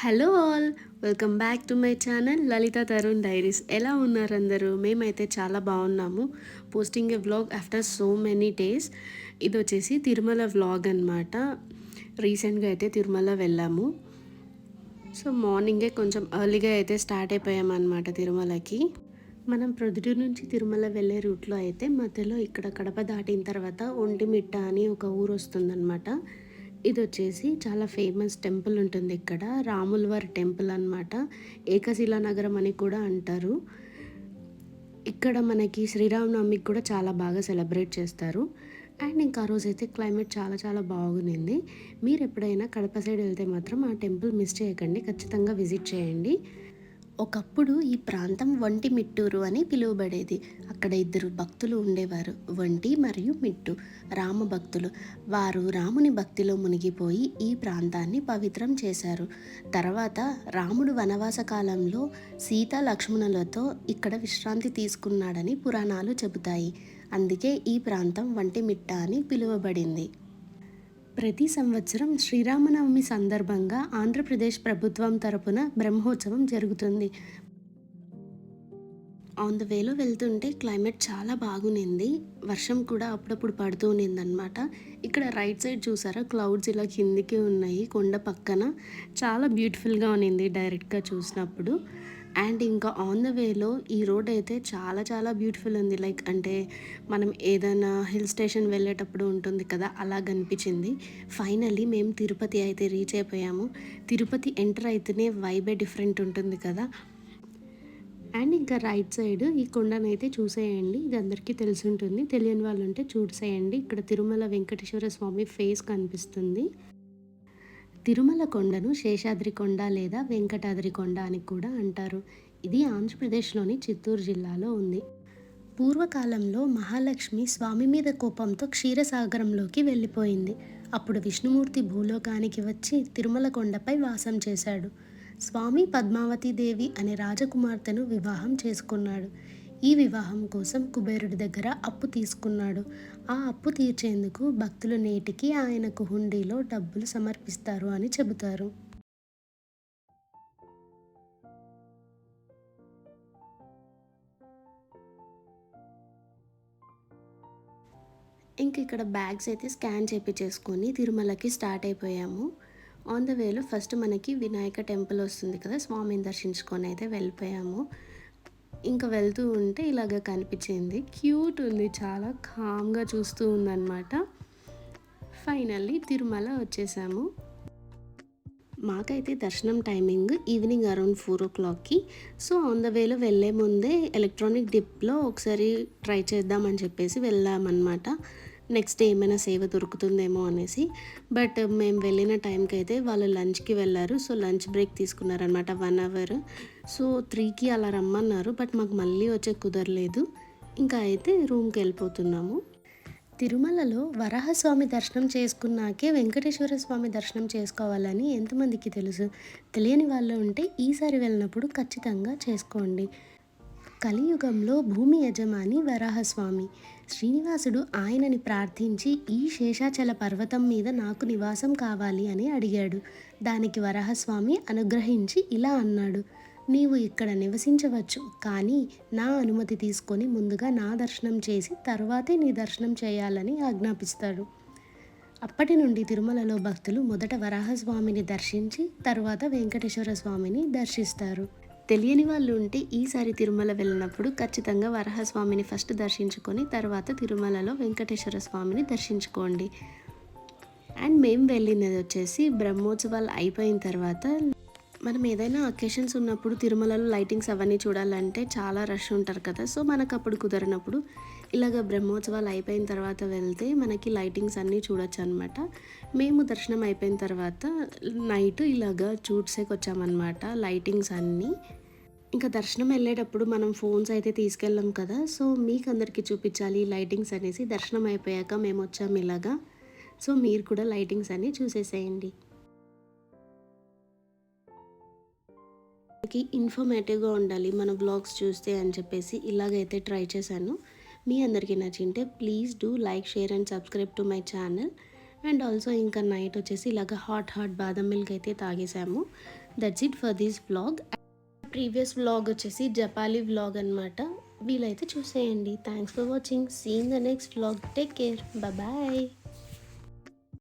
Hello all welcome back to my channel Lalitha Tarun diaries. ఎలా ఉన్నారు అందరూ? మేమైతే చాలా బాగున్నాము. Posting a vlog after so many days. ఇది వచ్చేసి తిరుమల వ్లాగ్ అనమాట రీసెంట్గా అయితే తిరుమల వెళ్ళాము. సో మార్నింగే కొంచెం ఎర్లీగా అయితే స్టార్ట్ అయిపోయామన్నమాట తిరుమలకి. మనం ప్రొద్దుటూరు నుంచి తిరుమల వెళ్ళే రూట్లో అయితే మధ్యలో ఇక్కడ కడప దాటిన తర్వాత ఒంటిమిట్ట అని ఒక ఊరు వస్తుందన్నమాట. ఇది వచ్చేసి చాలా ఫేమస్ టెంపుల్ ఉంటుంది ఇక్కడ. రాములవారి టెంపుల్ అనమాట ఏకశిలా నగరం అని కూడా అంటారు. ఇక్కడ మనకి శ్రీరామనవమికి కూడా చాలా బాగా సెలబ్రేట్ చేస్తారు. అండ్ ఇంకా ఆ రోజైతే క్లైమేట్ చాలా చాలా బాగుంది. మీరు ఎప్పుడైనా కడప సైడ్ వెళ్తే మాత్రం ఆ టెంపుల్ మిస్ చేయకండి. ఖచ్చితంగా విజిట్ చేయండి. ఒకప్పుడు ఈ ప్రాంతం వంటి మిట్టూరు అని పిలువబడేది. అక్కడ ఇద్దరు భక్తులు ఉండేవారు. వంటి మరియు మిట్టు. రామ భక్తులు. వారు రాముని భక్తిలో మునిగిపోయి ఈ ప్రాంతాన్ని పవిత్రం చేశారు. తర్వాత రాముడు వనవాస కాలంలో సీత లక్ష్మణులతో ఇక్కడ విశ్రాంతి తీసుకున్నాడని పురాణాలు చెబుతాయి. అందుకే ఈ ప్రాంతం వంటి మిట్ట అని పిలువబడింది. ప్రతి సంవత్సరం శ్రీరామనవమి సందర్భంగా ఆంధ్రప్రదేశ్ ప్రభుత్వం తరపున బ్రహ్మోత్సవం జరుగుతుంది. ఆన్ ద వేలో వెళ్తుంటే క్లైమేట్ చాలా బాగునింది. వర్షం కూడా అప్పుడప్పుడు పడుతూ ఉన్నిందనమాట ఇక్కడ రైట్ సైడ్ చూసారా? క్లౌడ్స్ ఇలా కిందికి ఉన్నాయి కొండ పక్కన. చాలా బ్యూటిఫుల్గా ఉన్నింది డైరెక్ట్గా చూసినప్పుడు. అండ్ ఇంకా ఆన్ ద వేలో ఈ రోడ్ అయితే చాలా చాలా బ్యూటిఫుల్ ఉంది. లైక్ అంటే మనం ఏదైనా హిల్ స్టేషన్ వెళ్ళేటప్పుడు ఉంటుంది కదా అలా కనిపించింది. ఫైనల్లీ మేము తిరుపతి అయితే రీచ్ అయిపోయాము. తిరుపతి ఎంటర్ అయితేనే వైబే డిఫరెంట్ ఉంటుంది కదా. అండ్ ఇంకా రైట్ సైడ్ ఈ కొండనైతే చూసేయండి. ఇది అందరికీ తెలిసి ఉంటుంది. తెలియని వాళ్ళు ఉంటే చూసేయండి. ఇక్కడ తిరుమల వెంకటేశ్వర స్వామి ఫేస్ కనిపిస్తుంది. తిరుమల కొండను శేషాద్రి కొండ లేదా వెంకటాద్రి కొండ అని కూడా అంటారు. ఇది ఆంధ్రప్రదేశ్లోని చిత్తూరు జిల్లాలో ఉంది. పూర్వకాలంలో మహాలక్ష్మి స్వామి మీద కోపంతో క్షీరసాగరంలోకి వెళ్ళిపోయింది. అప్పుడు విష్ణుమూర్తి భూలోకానికి వచ్చి తిరుమల కొండపై వాసం చేశాడు. స్వామి పద్మావతి దేవి అనే రాజకుమార్తెను వివాహం చేసుకున్నాడు. ఈ వివాహం కోసం కుబేరుడి దగ్గర అప్పు తీసుకున్నాడు. ఆ అప్పు తీర్చేందుకు భక్తులు నేటికి ఆయనకు హుండీలో డబ్బులు సమర్పిస్తారు అని చెబుతారు. ఇంక ఇక్కడ బ్యాగ్స్ అయితే స్కాన్ చేపించేసుకొని తిరుమలకి స్టార్ట్ అయిపోయాము. ఆన్ ద వేలో ఫస్ట్ మనకి వినాయక టెంపుల్ వస్తుంది కదా స్వామిని దర్శించుకొని అయితే వెళ్ళిపోయాము. ఇంకా వెళ్తూ ఉంటే ఇలాగ కనిపించింది. క్యూట్ ఉంది చాలా కామ్గా చూస్తూ ఉందన్నమాట. ఫైనల్లీ తిరుమల వచ్చేసాము. మాకైతే దర్శనం టైమింగ్ ఈవినింగ్ అరౌండ్ ఫోర్ ఓ క్లాక్కి. సో ఆన్ ద వేలో వెళ్ళే ముందే ఎలక్ట్రానిక్ డిప్లో ఒకసారి ట్రై చేద్దామని చెప్పేసి వెళ్ళామన్నమాట. నెక్స్ట్ డే ఏమైనా సేవ దొరుకుతుందేమో అనేసి. బట్ మేము వెళ్ళిన టైంకి అయితే వాళ్ళు లంచ్కి వెళ్ళారు. సో లంచ్ బ్రేక్ తీసుకున్నారనమాట వన్ అవర్ సో త్రీకి అలా రమ్మన్నారు. బట్ మాకు మళ్ళీ వచ్చే కుదరలేదు. ఇంకా అయితే రూమ్కి వెళ్ళిపోతున్నాము. తిరుమలలో వరాహస్వామి దర్శనం చేసుకున్నాకే వెంకటేశ్వర స్వామి దర్శనం చేసుకోవాలని ఎంతమందికి తెలుసు? తెలియని వాళ్ళు ఉంటే ఈసారి వెళ్ళినప్పుడు ఖచ్చితంగా చేసుకోండి. కలియుగంలో భూమి యజమాని వరాహస్వామి. శ్రీనివాసుడు ఆయనని ప్రార్థించి ఈ శేషాచల పర్వతం మీద నాకు నివాసం కావాలి అని అడిగాడు. దానికి వరాహస్వామి అనుగ్రహించి ఇలా అన్నాడు నీవు ఇక్కడ నివసించవచ్చు కానీ నా అనుమతి తీసుకొని ముందుగా నా దర్శనం చేసి తర్వాతే నీ దర్శనం చేయాలని ఆజ్ఞాపిస్తాడు. అప్పటి నుండి తిరుమలలో భక్తులు మొదట వరాహస్వామిని దర్శించి తర్వాత వెంకటేశ్వర స్వామిని దర్శిస్తారు. తెలియని వాళ్ళు ఉంటే ఈసారి తిరుమల వెళ్ళినప్పుడు ఖచ్చితంగా వరహస్వామిని ఫస్ట్ దర్శించుకొని తర్వాత తిరుమలలో వెంకటేశ్వర స్వామిని దర్శించుకోండి. అండ్ మేము వెళ్ళినది వచ్చేసి బ్రహ్మోత్సవాలు అయిపోయిన తర్వాత మనం ఏదైనా అకేషన్స్ ఉన్నప్పుడు తిరుమలలో లైటింగ్స్ అవన్నీ చూడాలంటే చాలా రష్ ఉంటారు కదా. సో మనకు అప్పుడు కుదరనప్పుడు ఇలాగ బ్రహ్మోత్సవాలు అయిపోయిన తర్వాత వెళ్తే మనకి లైటింగ్స్ అన్నీ చూడొచ్చు అనమాట మేము దర్శనం అయిపోయిన తర్వాత నైట్ ఇలాగ చూడ్సేకి వచ్చామన్నమాట లైటింగ్స్ అన్నీ ఇంకా దర్శనం వెళ్ళేటప్పుడు మనం ఫోన్స్ అయితే తీసుకెళ్ళాం కదా సో మీకు అందరికీ చూపించాలి లైటింగ్స్ అనేసి. దర్శనం అయిపోయాక మేము వచ్చాము ఇలాగా. సో మీరు కూడా లైటింగ్స్ అన్నీ చూసేసేయండి. మనకి ఇన్ఫర్మేటివ్గా ఉండాలి మన బ్లాగ్స్ చూస్తే అని చెప్పేసి ఇలాగైతే ట్రై చేశాను. మీ అందరికీ నచ్చింటే please do like share and subscribe to my channel. And also ఇంకా నైట్ వచ్చేసి ఇలాగ హాట్ హాట్ బాదం మిల్క్ అయితే తాగేసాము. That's it for this vlog. Previous vlog వచ్చేసి జపాలి వ్లాగ్ అనమాట వీలైతే చూసేయండి. Thanks for watching seen the next vlog take care bye